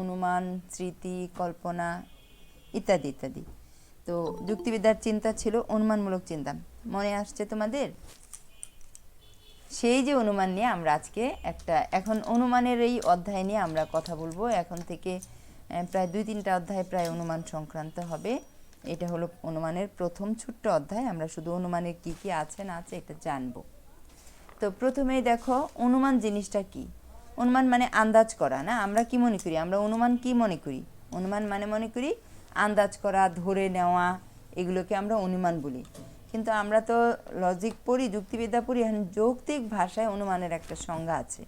অনুমান, স্মৃতি, কল্পনা ইত্যাদি ইত্যাদি। তো যুক্তিবিদ্যার চিন্তা ছিল অনুমানমূলক চিন্তা। মনে আসছে তোমাদের? সেই যে অনুমান নিয়ে আমরা আজকে একটা, এখন অনুমানের এই অধ্যায় নিয়ে আমরা কথা বলব। এখন থেকে প্রায় দুই তিনটা অধ্যায় প্রায় অনুমান সংক্রান্ত হবে। এটা হলো অনুমানের প্রথম ছোট্ট অধ্যায়। আমরা শুধু অনুমানের কি কি আছে না আছে এটা জানব। তো প্রথমেই দেখো, অনুমান জিনিসটা কি? অনুমান মানে আন্দাজ করা, না? আমরা কি মনে করি? আমরা অনুমান কি মনে করি? অনুমান মানে মনে করি আন্দাজ করা, ধরে নেওয়া, এগুলোকে আমরা অনুমান বলি। কিন্তু আমরা তো লজিক পড়ি, যুক্তিবিদ্যা পড়ি, এখন যৌক্তিক ভাষায় অনুমানের একটা সংজ্ঞা আছে।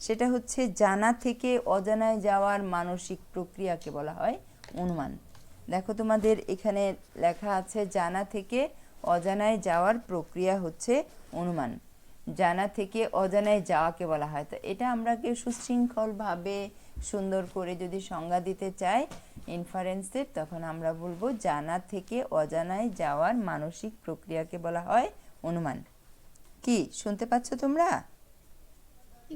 সেটা হচ্ছে জানা থেকে অজানায় যাওয়ার মানসিক প্রক্রিয়াকে বলা হয় অনুমান। দেখো তোমাদের এখানে লেখা আছে, জানা থেকে অজানায় যাওয়ার প্রক্রিয়া হচ্ছে অনুমান। জানা থেকে অজানায় যাওয়াকে বলা হয়। তো এটা আমরা আমরাকে সুশৃঙ্খলভাবে সুন্দর করে যদি সংজ্ঞা দিতে চাই ইনফারেন্সের তখন আমরা বলব জানা থেকে অজানায় যাওয়ার মানসিক প্রক্রিয়াকে বলা হয় অনুমান। কি শুনতে পাচ্ছ তোমরা?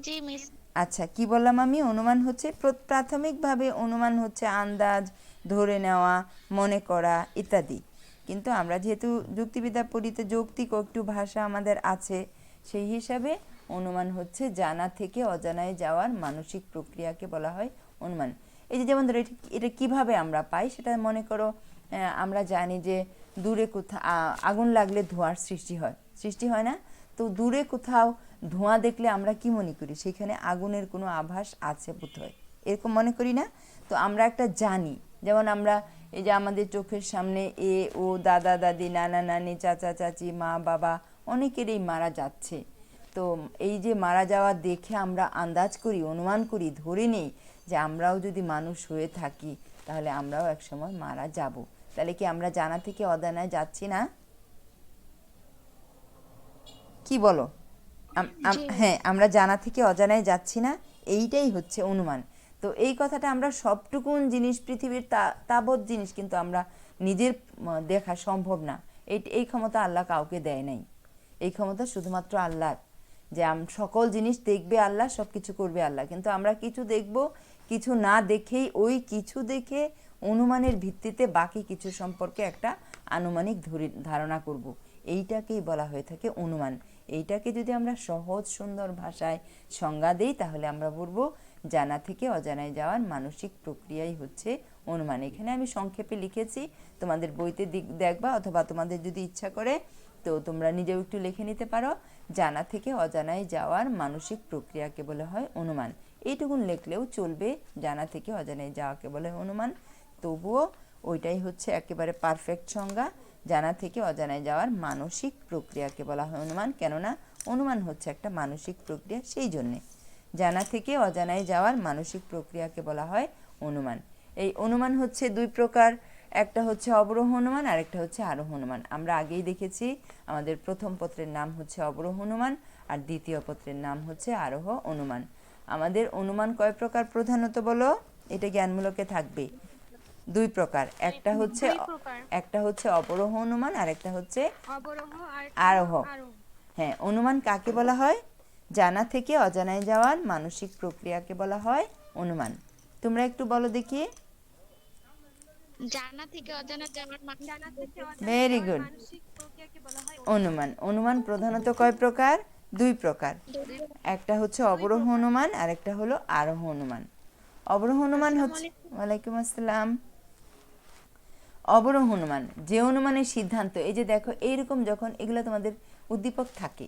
জি মিস আচ্ছা কি বললাম আমি? অনুমান হচ্ছে প্র- প্রাথমিকভাবে অনুমান হচ্ছে আন্দাজ ধরে নেওয়া মনে করা ইত্যাদি। কিন্তু আমরা যেহেতু যুক্তিবিদ্যা পড়িতে যৌক্তিক একটু ভাষা আমাদের আছে সেই হিসাবে অনুমান হচ্ছে জানা থেকে অজানায় যাওয়ার মানসিক প্রক্রিয়াকে বলা হয় অনুমান। এই যে যেমন ধরো এটা- এটা কীভাবে আমরা পাই সেটা মনে করো আমরা জানি যে দূরে কোথাও আগুন লাগলে ধোঁয়ার সৃষ্টি হয়। সৃষ্টি হয় না? তো দূরে কোথাও ধোঁয়া দেখলে আমরা কি মনে করি? সেখানে আগুনের কোনো আভাস আছে বোধহয়। এরকম মনে করি না? তো আমরা একটা জানি। যেমন আমরা এই যে আমাদের চোখের সামনে এ, ও, দাদা, দাদি, নানা, নানি, চাচা, চাচি, মা, বাবা অনেকেরই মারা যাচ্ছে। তো এই যে মারা যাওয়া দেখে আমরা আন্দাজ করি অনুমান করি ধরে নেই যে আমরাও যদি মানুষ হয়ে থাকি তাহলে আমরাও একসময় মারা যাব। তাহলে কি আমরা জানা থেকে অদানায় যাচ্ছি না? কি বলো? হ্যাঁ আমরা জানা থেকে অজানায় যাচ্ছি না এইটাই হচ্ছে অনুমান। তো এই কথাটা আমরা সবটুকুন জিনিস পৃথিবীর তা- তাবৎ জিনিস কিন্তু আমরা নিজের দেখা সম্ভব না। এই ক্ষমতা আল্লাহ কাউকে দেয় নাই। এই ক্ষমতা শুধুমাত্র আল্লাহর। যে সকল জিনিস দেখবে আল্লাহ সব কিছু করবে আল্লাহ। কিন্তু আমরা কিছু দেখব, কিছু না দেখেই, ওই কিছু দেখে অনুমানের ভিত্তিতে বাকি কিছু সম্পর্কে একটা আনুমানিক ধরি- ধারণা করব। এইটাকেই বলা হয়ে থাকে অনুমান। এইটাকে যদি আমরা সহজ, সুন্দর ভাষায় সংজ্ঞা দিই, তাহলে আমরা বলব, জানা থেকে অজানায় যাওয়ার মানসিক প্রক্রিয়াই হচ্ছে অনুমান। এখানে আমি সংক্ষেপে লিখেছি, তোমাদের বইতে দিক- দেখবা, অথবা তোমাদের যদি ইচ্ছা করে তো তোমরা নিজেও একটু লিখে নিতে পারো। জানা থেকে অজানায় যাওয়ার মানসিক প্রক্রিয়াকে বলা হয় অনুমান। এইটুকুন লিখলেও চলবে, জানা থেকে অজানায় যাওয়াকে বলে অনুমান। তবুও ওইটাই হচ্ছে একেবারে পারফেক্ট সংজ্ঞা। জানা থেকে অজানায় যাওয়ার মানসিক প্রক্রিয়াকে বলা হয় অনুমান। কেননা অনুমান হচ্ছে একটা মানসিক প্রক্রিয়া সেই জন্যে। জানা থেকে অজানায় যাওয়ার মানসিক প্রক্রিয়াকে বলা হয় অনুমান। এই অনুমান হচ্ছে দুই প্রকার। একটা হচ্ছে অবরোহ অনুমান আর একটা হচ্ছে আরোহ অনুমান আমরা আগেই দেখেছি আমাদের প্রথম পত্রের নাম হচ্ছে অবরোহ অনুমান আর দ্বিতীয় পত্রের নাম হচ্ছে আরোহ অনুমান। আমাদের অনুমান কয় প্রকার প্রধানত বলো? এটা জ্ঞানমূলকে থাকবে দুই প্রকার একটা হচ্ছে একটা হচ্ছে অবরোহ অনুমান আর একটা হচ্ছে আরোহ। হ্যাঁ অনুমান কাকে বলা হয়? জানা থেকে অজানায় যাওয়ার মানসিক প্রক্রিয়াকে বলা হয় অনুমান। তোমরা একটু বলো দেখি। জানা থেকে অজানা যাওয়ার মানে জানা থেকে ভেরি গুড অনুমান। অনুমান প্রধানত কয় প্রকার? দুই প্রকার। একটা হচ্ছে অবরোহ অনুমান আর একটা হলো আরোহ অনুমান। অবরোহ অনুমান হচ্ছে ওয়ালাইকুম আসসালাম। অবরোহ অনুমান। যে অনুমানের সিদ্ধান্ত এই যে দেখো এইরকম যখন এগুলো তোমাদের উদ্দীপক থাকে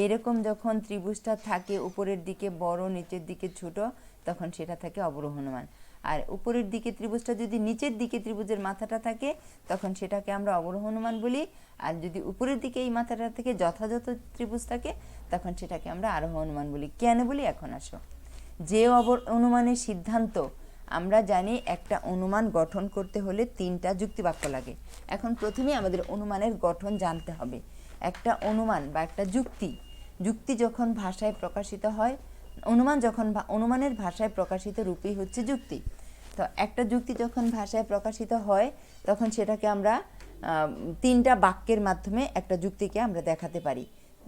এইরকম যখন ত্রিভুজটা থাকে উপরের দিকে বড় নিচের দিকে ছোট তখন সেটা থাকে অবরোহ অনুমান। আর উপরের দিকে ত্রিভুজটা যদি নিচের দিকে ত্রিভুজের মাথাটা থাকে, তখন সেটাকে আমরা অবরোহ অনুমান বলি। আর যদি উপরের দিকে এই মাথাটা থেকে যথাযথ ত্রিভুজ থাকে, তখন সেটাকে আমরা আরোহ অনুমান বলি। কেন বলি? এখন আসো। যে অবর অনুমানের সিদ্ধান্ত, আমরা জানি একটা অনুমান গঠন করতে হলে তিনটা যুক্তিবাক্য লাগে। এখন প্রথমে আমাদের অনুমানের গঠন জানতে হবে। একটা অনুমান বা একটা যুক্তি যুক্তি যখন ভাষায় প্রকাশিত হয় অনুমান যখন অনুমানের ভাষায় প্রকাশিত রূপই হচ্ছে যুক্তি। তো একটা যুক্তি যখন ভাষায় প্রকাশিত হয়, তখন সেটাকে আমরা তিনটা বাক্যের মাধ্যমে একটা যুক্তিকে আমরা দেখাতে পারি।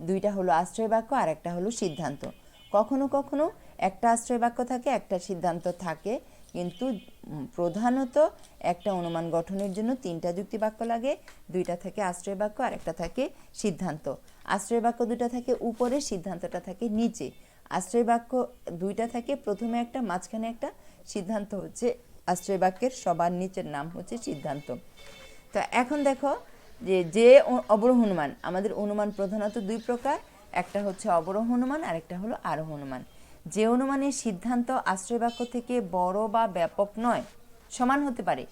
দুইটা হলো আশ্রয় বাক্য আর একটা হলো সিদ্ধান্ত। কখনো কখনো একটা আশ্রয় বাক্য থাকে, একটা সিদ্ধান্ত থাকে, কিন্তু প্রধানত একটা অনুমান গঠনের জন্য তিনটা যুক্তি বাক্য লাগে। দুইটা থাকে আশ্রয় বাক্য আর একটা থাকে সিদ্ধান্ত। আশ্রয় বাক্য দুটা থাকে উপরে, সিদ্ধান্তটা থাকে নিচে। আশ্রয় বাক্য দুইটা থাকে প্রথমে একটা, মাঝখানে একটা সিদ্ধান্ত হচ্ছে আশ্রয় বাক্যের সবার নিচের নাম হচ্ছে সিদ্ধান্ত। তো এখন দেখো যে যে অ- অবরোহ আমাদের অনুমান প্রধানত দুই প্রকার, একটা হচ্ছে অবরোহ অনুমান আর একটা হলো আরোহ অনুমান। যে অনুমানের সিদ্ধান্ত আশ্রয় বাক্য থেকে বড় বা ব্যাপক নয়, সমান হতে পারে।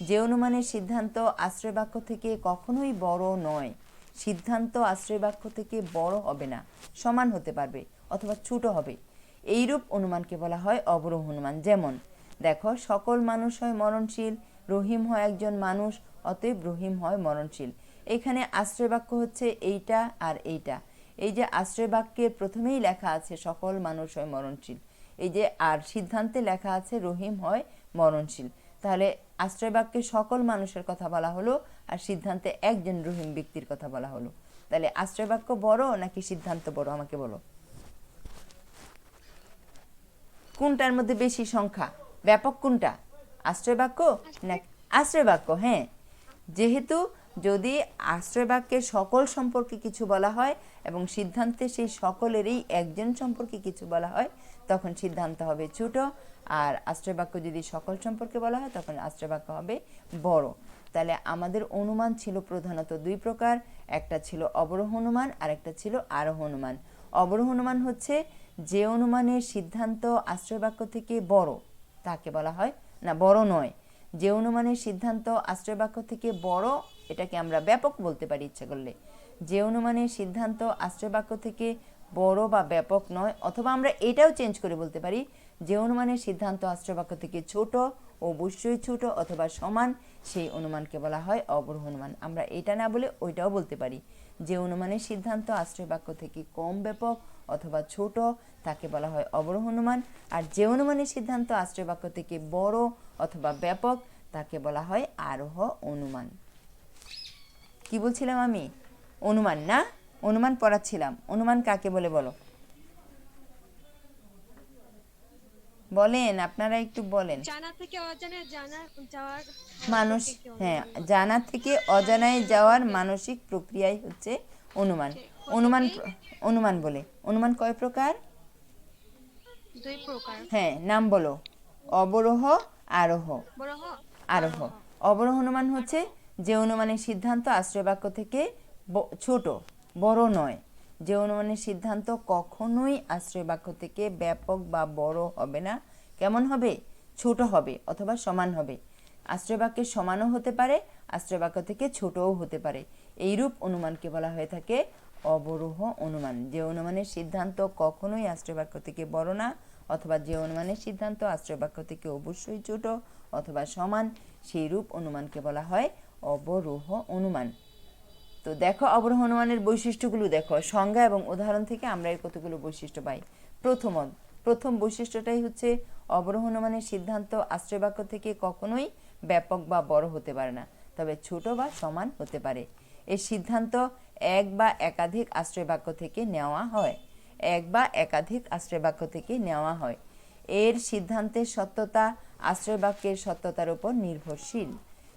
যে অনুমানের সিদ্ধান্ত আশ্রয় বাক্য থেকে কখনোই বড় নয়, সিদ্ধান্ত আশ্রয় বাক্য থেকে বড় হবে না, সমান হতে পারবে। অথবা ছোট হবে। এইরূপ অনুমানকে বলা হয় অবরোহ অনুমান। যেমন, দেখো, সকল মানুষ হয় মরণশীল, রহিম হয় একজন মানুষ, অতএব রহিম হয় মরণশীল। এখানে আশ্রয় বাক্য হচ্ছে এইটা আর এইটা। এই যে আশ্রয় বাক্যের প্রথমেই লেখা আছে, সকল মানুষ হয় মরণশীল। এই যে আর সিদ্ধান্তে লেখা আছে, রহিম হয় মরণশীল। তাহলে আশ্রয় বাক্যে সকল মানুষের কথা বলা হলো আর সিদ্ধান্তে একজন রহিম ব্যক্তির কথা বলা হলো। তাহলে আশ্রয় বাক্য বড় নাকি সিদ্ধান্ত বড়? আমাকে বলো। কোনটার মধ্যে বেশি সংখ্যা? ব্যাপক কোনটা? আশ্রয় বাক্য না আশ্রয় বাক্য হ্যাঁ। যেহেতু যদি আশ্রয় বাক্যের সকল সম্পর্কে কিছু বলা হয় এবং সিদ্ধান্তে সেই সকলেরই একজন সম্পর্কে কিছু বলা হয়, তখন সিদ্ধান্ত হবে ছোট। আর আশ্রয় বাক্য যদি সকল সম্পর্কে বলা হয়, তখন আশ্রয় বাক্য হবে বড়। তাহলে আমাদের অনুমান ছিল প্রধানত দুই প্রকার। একটা ছিল অবরোহ অনুমান আর একটা ছিল আরোহ অনুমান। অবরোহ অনুমান হচ্ছে যে অনুমানের সিদ্ধান্ত আশ্রয় বাক্য থেকে বড়, তাকে বলা হয়, না, বড় নয়। যে অনুমানের সিদ্ধান্ত আশ্রয় বাক্য থেকে বড়, এটাকে আমরা ব্যাপক বলতে পারি ইচ্ছা করলে। যে অনুমানের সিদ্ধান্ত আশ্রয় বাক্য থেকে বড় বা ব্যাপক নয়, অথবা আমরা এটাও চেঞ্জ করে বলতে পারি, যে অনুমানের সিদ্ধান্ত আশ্রয় বাক্য থেকে ছোট অবশ্যই ছোট অথবা সমান, সেই অনুমানকে বলা হয় অবরোহ অনুমান। আমরা এটা না বলে ওইটাও বলতে পারি। যে অনুমানের সিদ্ধান্ত আশ্রয় বাক্য থেকে কম ব্যাপক অথবা ছোট তাকে বলা হয় অবরোহ অনুমান। আর যে অনুমানের সিদ্ধান্ত আশ্রয় বাক্য থেকে বড় অথবা ব্যাপক তাকে বলা হয় আরোহ অনুমান। কি বলছিলাম আমি? অনুমান না? অনুমান পড়াচ্ছিলাম। অনুমান কাকে বলে বলো? বলেন আপনারা একটু বলেন। জানা থেকে অজানা জানা যাওয়ার মানুষ হ্যাঁ জানা থেকে অজানায় যাওয়ার মানসিক প্রক্রিয়াই হচ্ছে অনুমান। অনুমান অনুমান বলে। অনুমান কয় প্রকার? দুই প্রকার। হ্যাঁ নাম বলো। অবরোহ আরোহ। আরোহ। অবরোহ অনুমান হচ্ছে যে অনুমানের সিদ্ধান্ত আশ্রয় বাক্য থেকে ছোট বড় নয়। যে অনুমানের সিদ্ধান্ত কখনোই আশ্রয় বাক্য থেকে ব্যাপক বা বড় হবে না। কেমন হবে? ছোট হবে অথবা সমান হবে। আশ্রয় বাক্যের সমানও হতে পারে আশ্রয় বাক্য থেকে ছোটও হতে পারে। এইরূপ অনুমানকে বলা হয়ে থাকে অবরোহ অনুমান। যে অনুমানের সিদ্ধান্ত কখনোই আশ্রয় বাক্য থেকে বড় না, অথবা যে অনুমানের সিদ্ধান্ত আশ্রয় বাক্য থেকে অবশ্যই ছোট অথবা সমান সেই রূপ অনুমানকে বলা হয় অবরোহ অনুমান। তো দেখো, অবরোহ অনুমানের বৈশিষ্ট্যগুলো দেখো। সংজ্ঞা এবং উদাহরণ থেকে আমরা এর কতগুলো বৈশিষ্ট্য পাই? প্রথম প্রথম বৈশিষ্ট্যটাই হচ্ছে অবরোহ অনুমানের সিদ্ধান্ত আশ্রয় বাক্য থেকে কখনোই ব্যাপক বা বড় হতে পারে না, তবে ছোট বা সমান হতে পারে। এই সিদ্ধান্ত এক বা একাধিক আশ্রয় বাক্য থেকে নেওয়া হয়। এক বা একাধিক আশ্রয় বাক্য থেকে নেওয়া হয়। এর সিদ্ধান্তের সত্যতা আশ্রয় বাক্যের সত্যতার উপর নির্ভরশীল।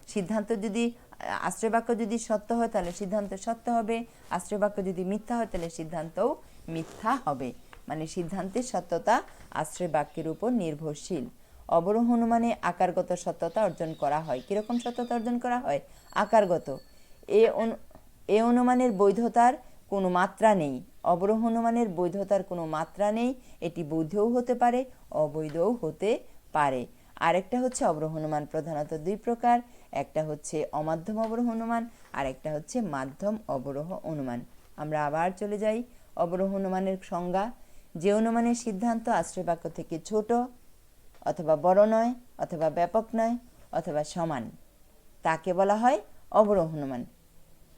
সিদ্ধান্ত যদি আহ, আশ্রয় বাক্য যদি সত্য হয় তাহলে সিদ্ধান্ত সত্য হবে। আশ্রয় বাক্য যদি মিথ্যা হয় তাহলে সিদ্ধান্তও মিথ্যা হবে। মানে সিদ্ধান্তের সত্যতা আশ্রয় বাক্যের উপর নির্ভরশীল। অবরোহ অনুমানে আকারগত সত্যতা অর্জন করা হয়। কীরকম সত্যতা অর্জন করা হয়? আকারগত। এ এ অনুমানের বৈধতার কোনো মাত্রা নেই। অবরোহ অনুমানের বৈধতার কোনো মাত্রা নেই। এটি বৈধও হতে পারে, অবৈধও হতে পারে। আরেকটা হচ্ছে অবরোহ অনুমান প্রধানত দুই প্রকার। একটা হচ্ছে অমাধ্যম অবরোহ অনুমান আর একটা হচ্ছে মাধ্যম অবরোহ অনুমান। আমরা আবার চলে যাই অবরোহ অনুমানের সংজ্ঞা। যে অনুমানের সিদ্ধান্ত আশ্রয় বাক্য থেকে ছোট অথবা বড় নয়, অথবা ব্যাপক নয়, অথবা সমান, তাকে বলা হয় অবরোহ অনুমান।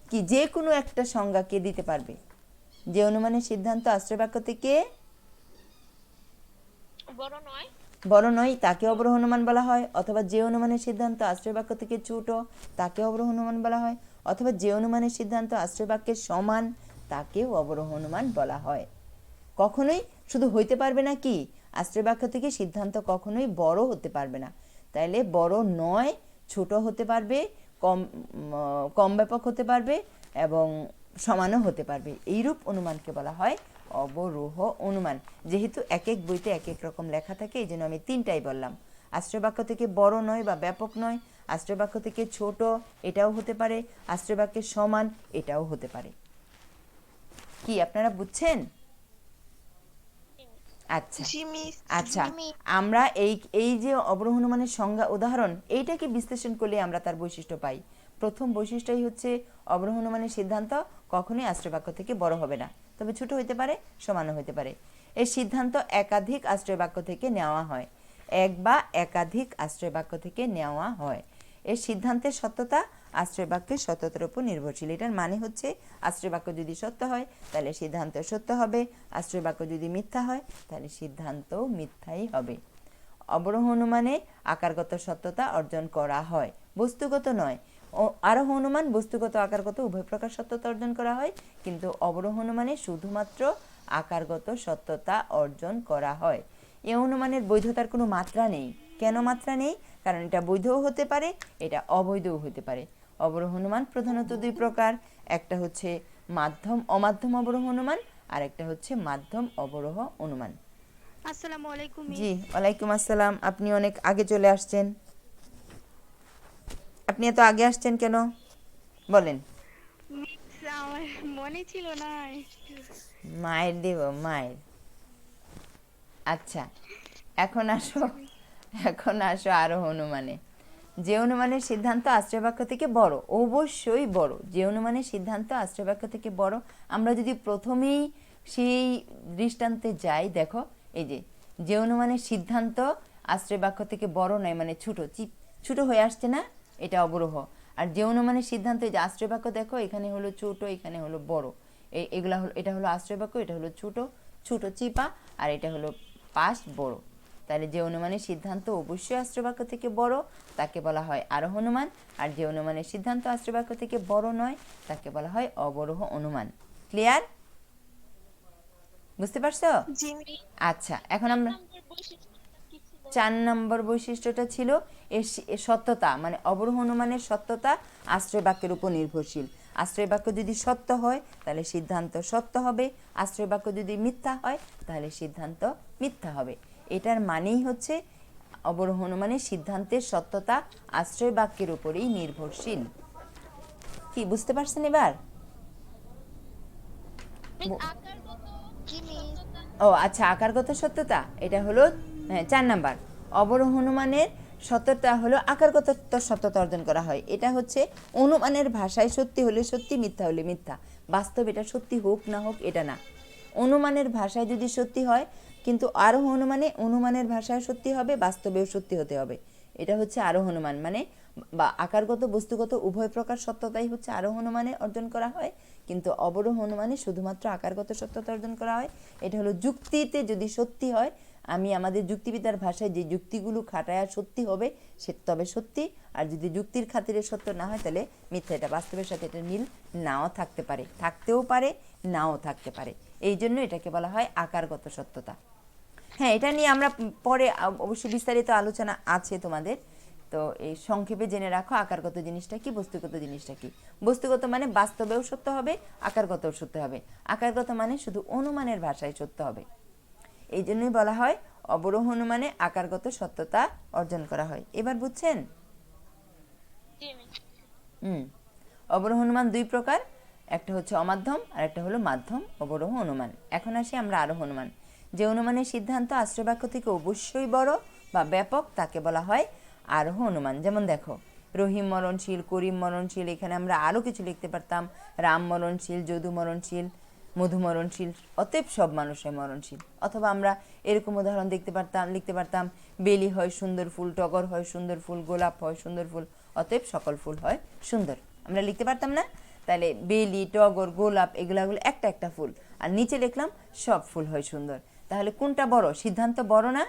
কি যে কোনো একটা সংজ্ঞা কে দিতে পারবে? যে অনুমানের সিদ্ধান্ত আশ্রয় বাক্য থেকে বড় নয়। বড় নয় তাকে অবরোহ অনুমান বলা হয় অথবা যে অনুমানের সিদ্ধান্ত আশ্রয় বাক্য থেকে ছোট তাকে অবরোহ অনুমান বলা হয় অথবা যে অনুমানের সিদ্ধান্ত আশ্রয় বাক্যের সমান তাকেও অবরোহ অনুমান বলা হয়। কখনোই শুধু হইতে পারবে না কি? আশ্রয় বাক্য থেকে সিদ্ধান্ত কখনোই বড় হতে পারবে না। তাইলে বড় নয় ছোট হতে পারবে কম কম ব্যাপক হতে পারবে এবং সমানও হতে পারবে। এইরূপ অনুমানকে বলা হয় অবরোহ অনুমান। যেহেতু এক এক বইতে এক এক রকম লেখা থাকে, এই জন্য আমি তিনটাই বললাম। আশ্রয় বাক্য থেকে বড় নয় বা ব্যাপক নয় আশ্রয় বাক্য থেকে ছোট এটাও হতে পারে আশ্রয় বাক্যের সমান এটাও হতে পারে। কি আপনারা বুঝছেন? আচ্ছা। আচ্ছা আমরা এই এই যে অবরোহণমানের সংজ্ঞা উদাহরণ এইটাকে বিশ্লেষণ করলে আমরা তার বৈশিষ্ট্য পাই। প্রথম বৈশিষ্ট্যই হচ্ছে অবরোহণমানের সিদ্ধান্ত কখনোই আশ্রয়বাক্য থেকে বড় হবে না। তবে ছোট হতে পারে সমানও হতে পারে। এই সিদ্ধান্ত একাধিক আশ্রয়বাক্য থেকে নেওয়া হয়। এক বা একাধিক আশ্রয়বাক্য থেকে নেওয়া হয়। এর সিদ্ধান্তের সত্যতা আশ্রয় বাক্যের সত্যতার উপর নির্ভরশীল। এটার মানে হচ্ছে আশ্রয় বাক্য যদি সত্য হয়, তাহলে সিদ্ধান্ত সত্য হবে। আশ্রয় বাক্য যদি মিথ্যা হয়, তাহলে সিদ্ধান্ত মিথ্যাই হবে। অবরোহ অনুমানে আকারগত সত্যতা অর্জন করা হয়, বস্তুগত নয়। আরোহ অনুমান বস্তুগত আকারগত, উভয় প্রকার সত্যতা অর্জন করা হয়, কিন্তু অবরোহ অনুমানে শুধুমাত্র আকারগত সত্যতা অর্জন করা হয়। এ অনুমানের বৈধতার কোনো মাত্রা নেই। কেন মাত্রা নেই? কারণ এটা বৈধও হতে পারে, এটা অবৈধও হতে পারে। অবরোহ অনুমান প্রধানত দুই প্রকার। একটা হচ্ছে মাধ্যম অমাধ্যম অবরোহ অনুমান আর একটা হচ্ছে মাধ্যম অবরোহ অনুমান। আসসালামু আলাইকুম জি ওয়ালাইকুম আসসালাম। আপনি অনেক আগে চলে আসছেন। আপনি এত আগে আসছেন কেন? বলেন। মনে ছিল না। মায়ের দেব মায়ের। আচ্ছা এখন আসো এখন আসো আরও অনুমানে যে অনুমানের সিদ্ধান্ত আশ্রয়বাক্য থেকে বড়, অবশ্যই বড়। যে অনুমানের সিদ্ধান্ত আশ্রয়বাক্য থেকে বড়, আমরা যদি প্রথমেই সেই দৃষ্টান্তে যাই, দেখো, এই যে যে অনুমানের সিদ্ধান্ত আশ্রয়বাক্য থেকে বড় নয় মানে ছোট ছোট হয়ে আসছে না, এটা অবরোহ আর যে অনুমানের সিদ্ধান্ত যে আশ্রয়বাক্য, দেখো, এখানে হলো ছোট, এখানে হলো বড়। এগুলা হলো, এটা হলো আশ্রয়বাক্য, এটা হলো ছোট ছোট, চিপা, আর এটা হলো পাশ, বড়। তাহলে যে অনুমানের সিদ্ধান্ত অবশ্যই আশ্রয়বাক্য থেকে বড় তাকে বলা হয় আরোহ অনুমান। আর যে অনুমানের সিদ্ধান্ত আশ্রয়বাক্য থেকে বড় নয় তাকে বলা হয় অবরোহ অনুমান। ক্লিয়ার বুঝতে পারছ? আচ্ছা এখন আমরা চার নম্বর বৈশিষ্ট্যটা ছিল? এর সত্যতা মানে অবরোহ অনুমানের সত্যতা আশ্রয় বাক্যের উপর নির্ভরশীল। আশ্রয় বাক্য যদি সত্য হয় তাহলে সিদ্ধান্ত সত্য হবে। আশ্রয় বাক্য যদি মিথ্যা হয় তাহলে সিদ্ধান্ত মিথ্যা হবে। এটার মানেই হচ্ছে অবরোহ অনুমানের সিদ্ধান্তের সত্যতা আশ্রয় বাক্যের উপরেই নির্ভরশীল। কি বুঝতে পারছেন এবার? ও আচ্ছা আকারগত সত্যতা এটা হলো হ্যাঁ, চার নাম্বার। অবরোহ অনুমানের সত্যতা হলো আকারগত সত্যতা অর্জন করা হয়। এটা হচ্ছে অনুমানের ভাষায় সত্যি হলে সত্যি মিথ্যা হলে মিথ্যা। বাস্তব এটা সত্যি হোক না হোক এটা না। অনুমানের ভাষায় যদি সত্যি হয় কিন্তু আরোহ অনুমানে অনুমানের ভাষায় সত্যি হবে, বাস্তবেও সত্যি হতে হবে। এটা হচ্ছে আরোহ অনুমান মানে বা আকারগত, বস্তুগত, উভয় প্রকার সত্যতাই হচ্ছে আরোহ অনুমানে অর্জন করা হয়, কিন্তু অবরোহ অনুমানে শুধুমাত্র আকারগত সত্যতা অর্জন করা হয়। এটা হলো যুক্তিতে যদি সত্যি হয়, আমি আমাদের যুক্তিবিদ্যার ভাষায় যে যুক্তিগুলো খাটায় সত্যি হবে, সে তবে সত্যি, আর যদি যুক্তির খাতিরে সত্য না হয়, তাহলে মিথ্যা। এটা বাস্তবের সাথে এটা মিল নাও থাকতে পারে। থাকতেও পারে, নাও থাকতে পারে। এই জন্য এটাকে বলা হয় আকারগত সত্যতা। হ্যাঁ এটা নিয়ে আমরা পরে অবশ্যই বিস্তারিত আলোচনা আছে তোমাদের। তো এই সংক্ষেপে জেনে রাখো আকারগত জিনিসটা কি বস্তুগত জিনিসটা কি? বস্তুগত মানে বাস্তবেও সত্য হবে আকারগতও সত্য হবে। আকারগত মানে শুধু অনুমানের ভাষায় সত্য হবে। এই জন্যই বলা হয় অবরোহ অনুমানে আকারগত সত্যতা অর্জন করা হয়। এবার বুঝছেন? হুম অবরোহ অনুমান দুই প্রকার। একটা হচ্ছে অমাধ্যম আর একটা হলো মাধ্যম অবরোহ অনুমান। এখন আসি আমরা আরোহ অনুমান। যে অনুমানের সিদ্ধান্ত আশ্রয়বাক্য থেকে অবশ্যই বড় বা ব্যাপক তাকে বলা হয় আরোহ অনুমান। যেমন দেখো, রহিম মরণশীল, করিম মরণশীল, এখানে আমরা আরও কিছু লিখতে পারতাম। রাম মরণশীল, যদু মরণশীল, মধু মরণশীল, অতএব সব মানুষের মরণশীল। অথবা আমরা এরকম উদাহরণ দেখতে পারতাম, লিখতে পারতাম, বেলি হয় সুন্দর ফুল, টগর হয় সুন্দর ফুল, গোলাপ হয় সুন্দর ফুল, অতএব সকল ফুল হয় সুন্দর। আমরা লিখতে পারতাম না? তাহলে বেলি, টগর, গোলাপ এগুলো এগুলো একটা একটা ফুল। আর নিচে লিখলাম, সব ফুল হয় সুন্দর। তাহলে কোনটা বড়? সিদ্ধান্ত বড় না?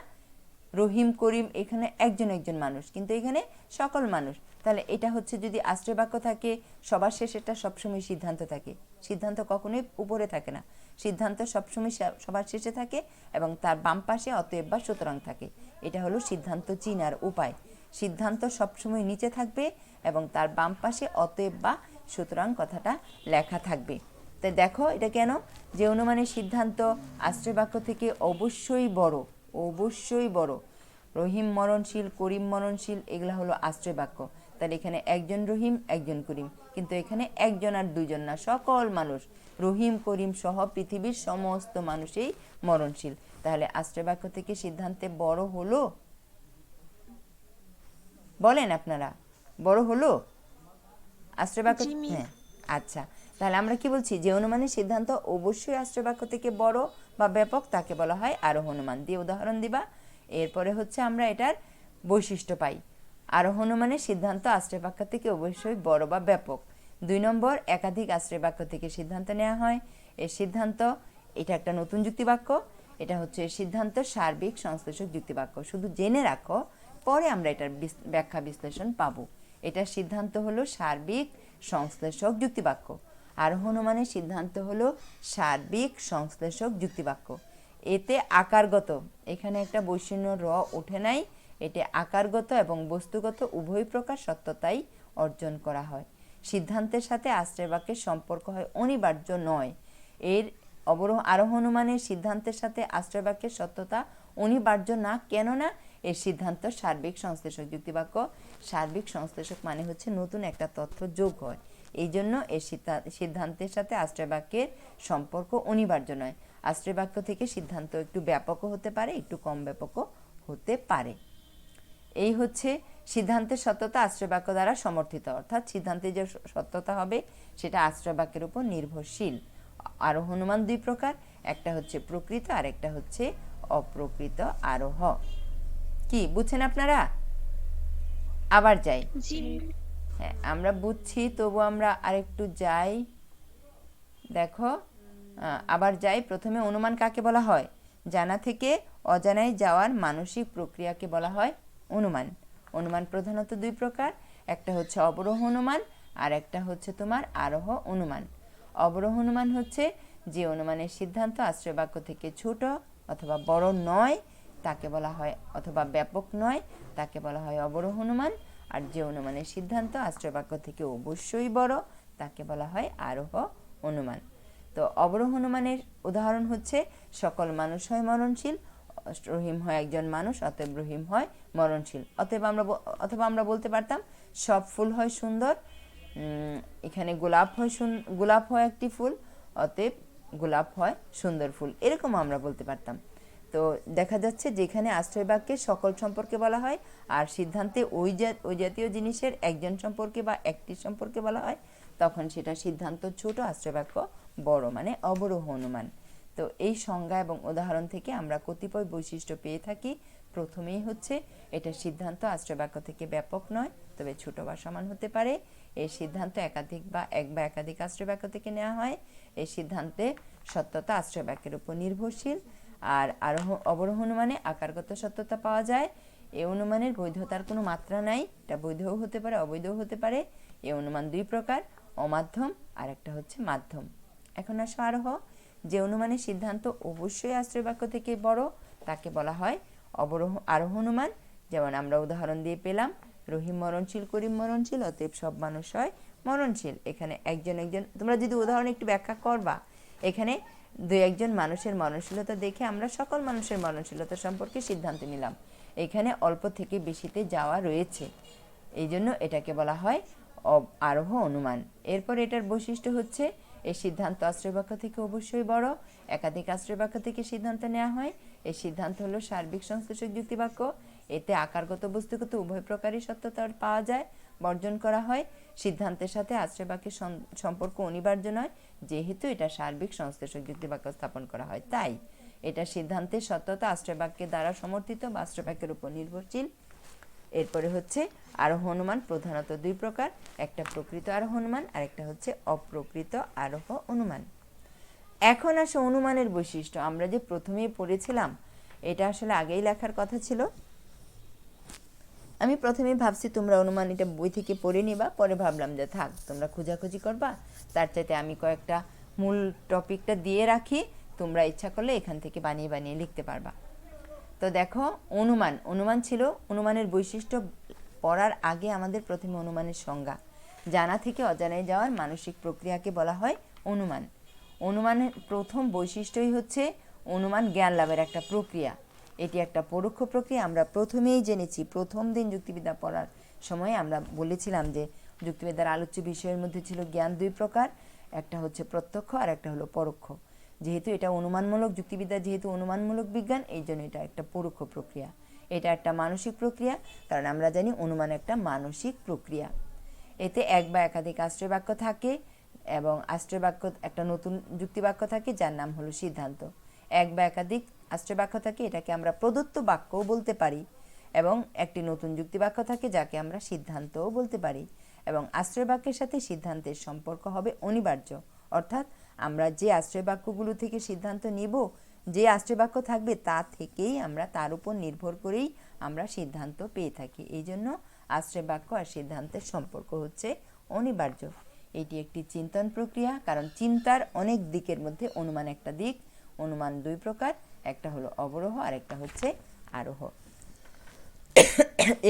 রহিম, করিম এখানে একজন একজন মানুষ, কিন্তু এখানে সকল মানুষ। তাহলে এটা হচ্ছে যদি আশ্রয় বাক্য থাকে, সবার শেষেটা সবসময় সিদ্ধান্ত থাকে। সিদ্ধান্ত কখনোই উপরে থাকে না। সিদ্ধান্ত সবসময় সবার শেষে থাকে এবং তার বাম পাশে অতএব বা সুতরাং থাকে। এটা হলো সিদ্ধান্ত চিনার উপায়। সিদ্ধান্ত সবসময় নিচে থাকবে এবং তার বাম পাশে অতএব বা সুতরাং কথাটা লেখা থাকবে। তাই দেখো এটা কেন? যে অনুমানের সিদ্ধান্ত আশ্রয় বাক্য থেকে অবশ্যই বড় অবশ্যই বড়। রহিম মরণশীল করিম মরণশীল এগুলো হলো আশ্রয় বাক্য তাহলে এখানে একজন রহিম একজন করিম। কিন্তু এখানে একজন আর দুজন না সকল মানুষ। রহিম করিম সহ পৃথিবীর সমস্ত মানুষই মরণশীল। তাহলে আশ্রয় বাক্য থেকে সিদ্ধান্তে বড় হলো? বলেন আপনারা বড় হলো? আশ্রয় বাক্য হ্যাঁ আচ্ছা। তাহলে আমরা কি বলছি? যে অনুমানের সিদ্ধান্ত অবশ্যই আশ্রয় বাক্য থেকে বড় বা ব্যাপক তাকে বলা হয় আরোহ অনুমান দিয়ে উদাহরণ দিবা। এরপরে হচ্ছে আমরা এটার বৈশিষ্ট্য পাই। আরোহ অনুমানের সিদ্ধান্ত আশ্রয় বাক্য থেকে অবশ্যই বড় বা ব্যাপক। দুই নম্বর, একাধিক আশ্রয় বাক্য থেকে সিদ্ধান্ত নেওয়া হয়। এই সিদ্ধান্ত, এটা একটা নতুন যুক্তিবাক্য। এটা হচ্ছে সিদ্ধান্ত সার্বিক সংশ্লেষক যুক্তিবাক্য। শুধু জেনে রাখো, পরে আমরা এটার ব্যাখ্যা বিশ্লেষণ পাবো। এটার সিদ্ধান্ত হলো সার্বিক সংশ্লেষক যুক্তিবাক্য। আর হনুমানের সিদ্ধান্ত হলো সার্বিক সংশ্লেষক যুক্তিবাক্য। এতে আকারগত, এখানে একটা বৈষম্য র ওঠে নাই, এতে আকারগত এবং বস্তুগত উভয় প্রকার সত্যতাই অর্জন করা হয়। সিদ্ধান্তের সাথে আশ্রয় বাক্যের সম্পর্ক হয় অনিবার্য নয়। এর অবরোহ আরোহ অনুমানের সিদ্ধান্তের সাথে আশ্রয় বাক্যের সত্যতা অনিবার্য না কেননা এর সিদ্ধান্ত সার্বিক সংশ্লেষক যুক্তিবাক্য। সার্বিক সংশ্লেষক মানে হচ্ছে নতুন একটা তথ্য যোগ হয়। এই জন্য এর সিদ্ধা- সিদ্ধান্তের সাথে আশ্রয় বাক্যের সম্পর্ক অনিবার্য নয়। আশ্রয় বাক্য থেকে সিদ্ধান্ত একটু ব্যাপকও হতে পারে, একটু কম ব্যাপকও হতে পারে। এই হচ্ছে সিদ্ধান্তের সত্যতা আশ্রয় বাক্য দ্বারা সমর্থিত। অর্থাৎ সিদ্ধান্তের যে সত্যতা হবে, সেটা আশ্রয় বাক্যের উপর নির্ভরশীল। আরোহ অনুমান দুই প্রকার, একটা হচ্ছে প্রকৃত আর একটা হচ্ছে অপ্রকৃত আরোহ। কি, বুঝছেন আপনারা? আবার যাই। আমরা বুঝছি, তবু আমরা আরেকটু যাই। দেখো আবার যাই। প্রথমে অনুমান কাকে বলা হয়? জানা থেকে অজানায় যাওয়ার মানসিক প্রক্রিয়াকে বলা হয় অনুমান। অনুমান প্রধানত দুই প্রকার, একটা হচ্ছে অবরোহ অনুমান, আর একটা হচ্ছে তোমার আরোহ অনুমান। অবরোহ অনুমান হচ্ছে যে অনুমানের সিদ্ধান্ত আশ্রয় বাক্য থেকে ছোট অথবা বড় নয়, তাকে বলা হয় অথবা ব্যাপক নয়, তাকে বলা হয় অবরোহ অনুমান। আর যে অনুমানের সিদ্ধান্ত আশ্রয় বাক্য থেকে অবশ্যই বড়, তাকে বলা হয় আরোহ অনুমান। তো অবরোহ অনুমানের উদাহরণ হচ্ছে, সকল মানুষ হয় মরণশীল, রহিম হয় একজন মানুষ, অতএব রহিম হয় মরণশীল। অতএব আমরা অথবা আমরা বলতে পারতাম, সব ফুল হয় সুন্দর এখানে গোলাপ হয় গোলাপ হয় একটি ফুল, অতএব গোলাপ হয় সুন্দর ফুল। এরকম আমরা বলতে পারতাম। তো দেখা যাচ্ছে যেখানে আশ্রয় বাক্যে সকল সম্পর্কে বলা হয়, আর সিদ্ধান্তে ওই ওই জাতীয় জিনিসের একজন সম্পর্কে বা একটি সম্পর্কে বলা হয়, তখন সেটা সিদ্ধান্ত ছোট আশ্রয় বাক্য, বড় মানে অবরোহ অনুমান। তো এই সংজ্ঞা এবং উদাহরণ থেকে আমরা কতিপয় বৈশিষ্ট্য পেয়ে থাকি। প্রথমেই হচ্ছে, এটা সিদ্ধান্ত আশ্রয় বাক্য থেকে ব্যাপক নয়, তবে ছোট বা সমান হতে পারে। এই সিদ্ধান্ত একাধিক বা এক বা একাধিক আশ্রয় বাক্য থেকে নেওয়া হয়। এই সিদ্ধান্তে সত্যতা আশ্রয় বাক্যের উপর নির্ভরশীল। আর আরোহ, অবরোহ অনুমানে আকারগত সত্যতা পাওয়া যায়। এই অনুমানের বৈধতার কোনো মাত্রা নাই। এটা বৈধও হতে পারে, অবৈধও হতে পারে। এ অনুমান দুই প্রকার, অমাধ্যম আর একটা হচ্ছে মাধ্যম। এখন আসো আরোহ। যে অনুমানের সিদ্ধান্ত অবশ্যই আশ্রয় বাক্য থেকে বড়, তাকে বলা হয় অবরোহ, আরোহ অনুমান। যেমন আমরা উদাহরণ দিয়ে পেলাম, রহিম মরণশীল, করিম মরণশীল, অতএব সব মানুষ হয় মরণশীল। এখানে একজন একজন, তোমরা যদি উদাহরণ একটু ব্যাখ্যা করবা। এখানে দুই একজন মানুষের মরণশীলতা দেখে আমরা সকল মানুষের মরণশীলতা সম্পর্কে সিদ্ধান্ত নিলাম। এখানে অল্প থেকে বেশিতে যাওয়া রয়েছে। এই জন্য এটাকে বলা হয় আরোহ অনুমান। এরপর এটার বৈশিষ্ট্য হচ্ছে এই সিদ্ধান্ত আশ্রয় বাক্য থেকে অবশ্যই বড়, একাধিক আশ্রয় বাক্য থেকে সিদ্ধান্ত নেওয়া হয়। এই সিদ্ধান্ত হলো সার্বিক সংশ্লেষক যুক্তিবাক্য। এতে আকারগত, বস্তুগত, উভয় প্রকারই সত্যতা পাওয়া যায়। বর্জন করা হয়। সিদ্ধান্তের সাথে আশ্রয় বাক্যের সম্পর্ক অনিবার্য নয়, যেহেতু এটা সার্বিক সংশ্লেষক যুক্তিবাক্য স্থাপন করা হয়। তাই এটা সিদ্ধান্তের সত্যতা আশ্রয় বাক্যের দ্বারা সমর্থিত বা আশ্রয় বাক্যের উপর নির্ভরশীল। এরপরে হচ্ছে আরোহ অনুমান প্রধানত দুই প্রকার, একটা প্রকৃত আরোহ অনুমান আর একটা হচ্ছে অপ্রকৃত আরোহ অনুমান। এখন আসে অনুমানের বৈশিষ্ট্য। আমরা যে প্রথমেই পড়েছিলাম, এটা আসলে আগেই লেখার কথা ছিল। আমি প্রথমেই ভাবছি তোমরা অনুমান এটা বই থেকে পড়ে নিবা, পরে ভাবলাম যে থাক, তোমরা খোঁজাখুঁজি করবা। তার চাইতে আমি কয়েকটা মূল টপিকটা দিয়ে রাখি, তোমরা ইচ্ছা করলে এখান থেকে বানিয়ে বানিয়ে লিখতে পারবা। তো দেখো, অনুমান। অনুমান ছিল অনুমানের বৈশিষ্ট্য পড়ার আগে আমাদের প্রথমে অনুমানের সংজ্ঞা। জানা থেকে অজানায় যাওয়ার মানসিক প্রক্রিয়াকে বলা হয় অনুমান। অনুমানের প্রথম বৈশিষ্ট্যই হচ্ছে অনুমান জ্ঞান লাভের একটা প্রক্রিয়া। এটি একটা পরোক্ষ প্রক্রিয়া। আমরা প্রথমেই জেনেছি, প্রথম দিন যুক্তিবিদ্যা পড়ার সময় আমরা বলেছিলাম যে যুক্তিবিদ্যার আলোচ্য বিষয়ের মধ্যে ছিল জ্ঞান দুই প্রকার, একটা হচ্ছে প্রত্যক্ষ আর একটা হলো পরোক্ষ। যেহেতু এটা অনুমানমূলক, যুক্তিবিদ্যা যেহেতু অনুমানমূলক বিজ্ঞান, এই জন্য এটা একটা পরোক্ষ প্রক্রিয়া। এটা একটা মানসিক প্রক্রিয়া, কারণ আমরা জানি অনুমান একটা মানসিক প্রক্রিয়া। এতে এক বা একাধিক আশ্রয় বাক্য থাকে এবং আশ্রয় বাক্য একটা নতুন যুক্তি বাক্য থাকে যার নাম হলো সিদ্ধান্ত। এক বা একাধিক আশ্রয় বাক্য থাকে, এটাকে আমরা প্রদত্ত বাক্যও বলতে পারি এবং একটি নতুন যুক্তি বাক্য থাকে যাকে আমরা সিদ্ধান্তও বলতে পারি এবং আশ্রয় বাক্যের সাথে সিদ্ধান্তের সম্পর্ক হবে অনিবার্য। অর্থাৎ আমরা যে আশ্রয় বাক্যগুলো থেকে সিদ্ধান্ত নিব, যে আশ্রয় বাক্য থাকবে তা থেকেই আমরা তার উপর নির্ভর করেই আমরা সিদ্ধান্ত পেয়ে থাকি। এই জন্য আশ্রয় বাক্য আর সিদ্ধান্তের সম্পর্ক হচ্ছে অনিবার্য। এটি একটি চিন্তন প্রক্রিয়া, কারণ চিন্তার অনেক দিকের মধ্যে অনুমান একটা দিক। অনুমান দুই প্রকার একটা হলো অবরোহ আর একটা হচ্ছে আরোহ।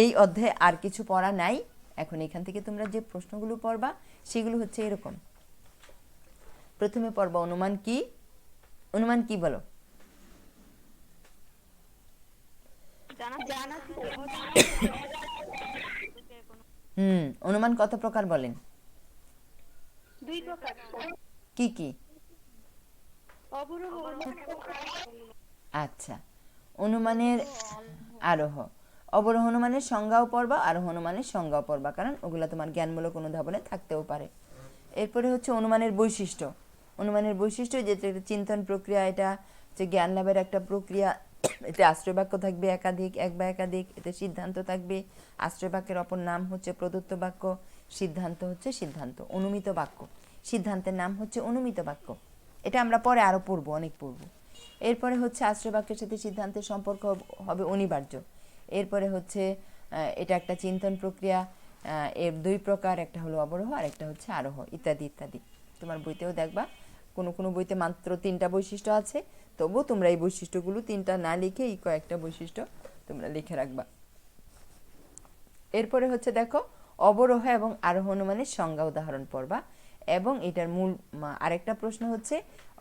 এই অধ্যায়ে আর কিছু পড়া নাই। এখন এখান থেকে তোমরা যে প্রশ্নগুলো পড়বা সেগুলো হচ্ছে এরকম। প্রথমে পড়বা অনুমান কি? অনুমান কি বলো? জানা জানা হুম অনুমান কত প্রকার বলেন? দুই প্রকার। কি কি? আচ্ছা অনুমানের আরোহ। অবরোহ অনুমানের সংজ্ঞাও পড়বা আরোহ অনুমানের সংজ্ঞাও পড়বা কারণ ওগুলো তোমার জ্ঞানমূলক অনুধাবনে থাকতেও পারে। এরপরে হচ্ছে অনুমানের বৈশিষ্ট্য। অনুমানের বৈশিষ্ট্য একটা চিন্তন প্রক্রিয়া, এটা যে জ্ঞান লাভের একটা প্রক্রিয়া। এতে আশ্রয় বাক্য থাকবে একাধিক, এক বা একাধিক, এতে সিদ্ধান্ত থাকবে। আশ্রয় বাক্যের অপর নাম হচ্ছে প্রদত্ত বাক্য, সিদ্ধান্ত হচ্ছে সিদ্ধান্ত, অনুমিত বাক্য। সিদ্ধান্তের নাম হচ্ছে অনুমিত বাক্য। এটা আমরা পরে আরও পড়ব, অনেক পড়ব। এরপরে হচ্ছে আশ্রয় বাক্যের সাথে সিদ্ধান্তের সম্পর্ক হবে অনিবার্য। এরপরে হচ্ছে এটা একটা চিন্তন প্রক্রিয়া এর দুই প্রকার, একটা হলো অবরোহ আর একটা হচ্ছে আরোহ, ইত্যাদি ইত্যাদি। তোমার বইতেও দেখবা, কোনো কোনো বইতে মাত্র তিনটা বৈশিষ্ট্য আছে, তবুও তোমরা এই বৈশিষ্ট্যগুলো তিনটা না লিখে এই কয়েকটা বৈশিষ্ট্য তোমরা লিখে রাখবা। এরপরে হচ্ছে দেখো, অবরোহ এবং আরোহ অনুমানের সংজ্ঞা উদাহরণ পড়বা। এবং এটার মূল আরেকটা প্রশ্ন হচ্ছে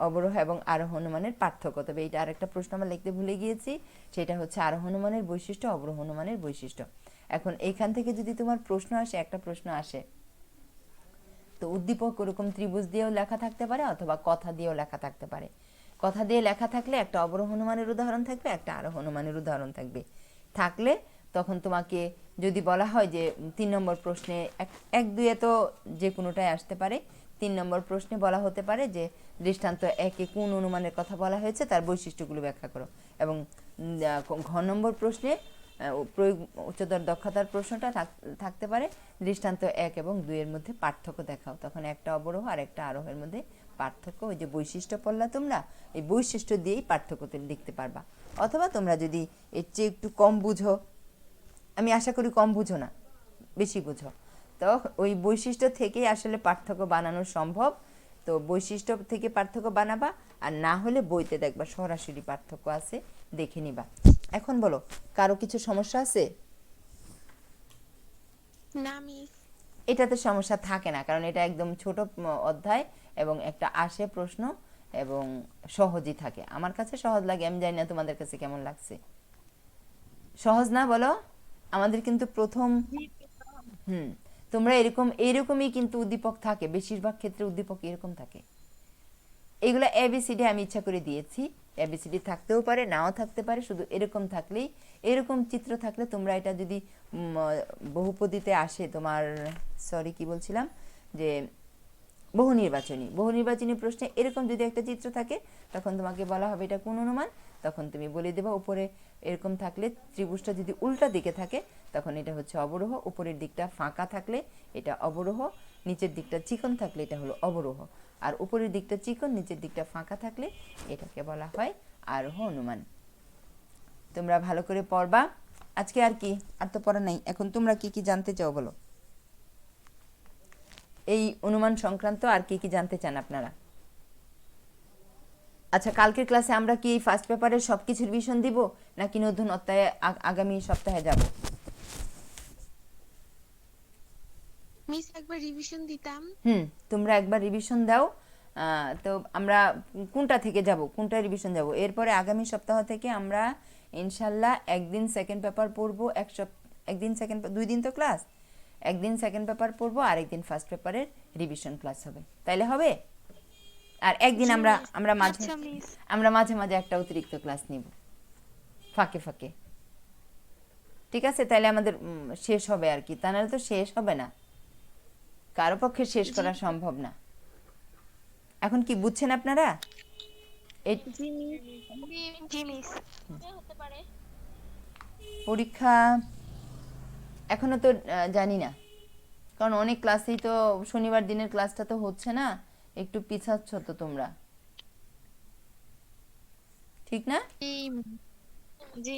অবরোহ এবং আরোহ অনুমানের পার্থক্য। তবে এটা আরেকটা প্রশ্ন আমরা লিখতে ভুলে গিয়েছি, সেটা হচ্ছে আরোহ অনুমানের বৈশিষ্ট্য, অবরোহ অনুমানের বৈশিষ্ট্য। এখন এখান থেকে যদি তোমার প্রশ্ন আসে, একটা প্রশ্ন আসে, তো উদ্দীপক ওরকম ত্রিভুজ দিয়েও লেখা থাকতে পারে অথবা কথা দিয়েও লেখা থাকতে পারে। কথা দিয়ে লেখা থাকলে একটা অবরোহ হনুমানের উদাহরণ থাকবে, একটা আরোহ হনুমানের উদাহরণ থাকবে। থাকলে তখন তোমাকে যদি বলা হয় যে তিন নম্বর প্রশ্নে এক এক দুয়ে তো যে কোনোটাই আসতে পারে, তিন নম্বর প্রশ্নে বলা হতে পারে যে দৃষ্টান্ত একে কোন অনুমানের কথা বলা হয়েছে তার বৈশিষ্ট্যগুলো ব্যাখ্যা করো। এবং ঘ নম্বর প্রশ্নে প্রয়োগ, উচ্চতর দক্ষতার প্রশ্নটা থাক- থাকতে পারে, দৃষ্টান্ত এক এবং দুইয়ের মধ্যে পার্থক্য দেখাও। তখন একটা অবরোহ আর একটা আরোহের মধ্যে পার্থক্য। ওই যে বৈশিষ্ট্য পড়লা তোমরা, এই বৈশিষ্ট্য দিয়েই পার্থক্য লিখতে পারবা। অথবা তোমরা যদি এর চেয়ে একটু কম বুঝো আমি আশা করি কম বুঝো না বেশি বুঝো। তো ওই বৈশিষ্ট্য থেকেই আসলে পার্থক্য বানানো সম্ভব। তো বৈশিষ্ট্য থেকে পার্থক্য বানাবা আর না হলে বইতে দেখবা সরাসরি পার্থক্য আছে দেখে নিবা। এখন বলো কারও কিছু সমস্যা আছে? না মিস এটাতে সমস্যা থাকে না কারণ এটা একদম ছোট অধ্যায় এবং একটা আসে প্রশ্ন এবং সহজই থাকে। আমার কাছে সহজ লাগে আমি জানি না তোমাদের কাছে কেমন লাগছে। সহজ না বলো? আমাদের কিন্তু প্রথম, হুম, তোমরা এরকম, এরকমই কিন্তু উদ্দীপক থাকে, বেশিরভাগ ক্ষেত্রে উদ্দীপক এরকম থাকে। এগুলো এবিসিডি আমি ইচ্ছা করে দিয়েছি। এবিসিডি থাকতেও পারে, নাও থাকতে পারে, শুধু এরকম থাকলেই, এরকম চিত্র থাকলে তোমরা এটা যদি বহুপদীতে আসে তোমার সরি কি বলছিলাম? যে বহু নির্বাচনী বহু নির্বাচনী প্রশ্নে এরকম যদি একটা চিত্র থাকে, তখন তোমাকে বলা হবে এটা কোন অনুমান? তখন তুমি বলে দেবা উপরে এরকম থাকলে ত্রিভুজটা যদি উল্টা দিকে থাকে, তখন এটা হচ্ছে অবরোহ। উপরের দিকটা ফাঁকা থাকলে এটা অবরোহ। নিচের দিকটা চিকন থাকলে এটা হলো অবরোহ। আর উপরের দিকটা চিকন, নিচের দিকটা ফাঁকা থাকলে এটাকে বলা হয় আরোহ অনুমান। তোমরা ভালো করে পড়বা। আজকে আর কি? আর তো পড়া নাই। এখন তোমরা কি কি জানতে চাও বলো? এই অনুমান সংক্রান্ত আর কি কি জানতে চান আপনারা? আচ্ছা কালকের ক্লাসে আমরা কি ফার্স্ট পেপারের সব কিছু রিভিশন দিব নাকি নতুন অধ্যায়ে আগামী সপ্তাহে যাব? মিস একবার রিভিশন দিতাম। হুম তোমরা একবার রিভিশন দাও। তো আমরা কোনটা থেকে যাব কোনটা রিভিশন যাব? এরপরে আগামী সপ্তাহ থেকে আমরা ইনশাল্লাহ একদিন সেকেন্ড পেপার পড়ব এক সপ একদিন সেকেন্ড দুই দিন তো ক্লাস একদিন সেকেন্ড পেপার পড়ব আর একদিন ফার্স্ট পেপারের রিভিশন ক্লাস হবে। তাইলে হবে? আর একদিন আমরা আমরা মাঝে আচ্ছা আমরা মাঝে মাঝে একটা অতিরিক্ত ক্লাস নিব। ফাঁকে ফাঁকে। ঠিক আছে? তাহলে আমাদের শেষ হবে আর কি। তা নাহলে তো শেষ হবে না। কারও পক্ষে শেষ করা সম্ভব না। এখন কি বুঝছেন আপনারা? পরীক্ষা এখনও তো জানি না। কারণ অনেক ক্লাসেই তো শনিবার দিনের ক্লাসটা তো হচ্ছে না, একটু পিছাচ্ছ তো তোমরা। ঠিক না? জি।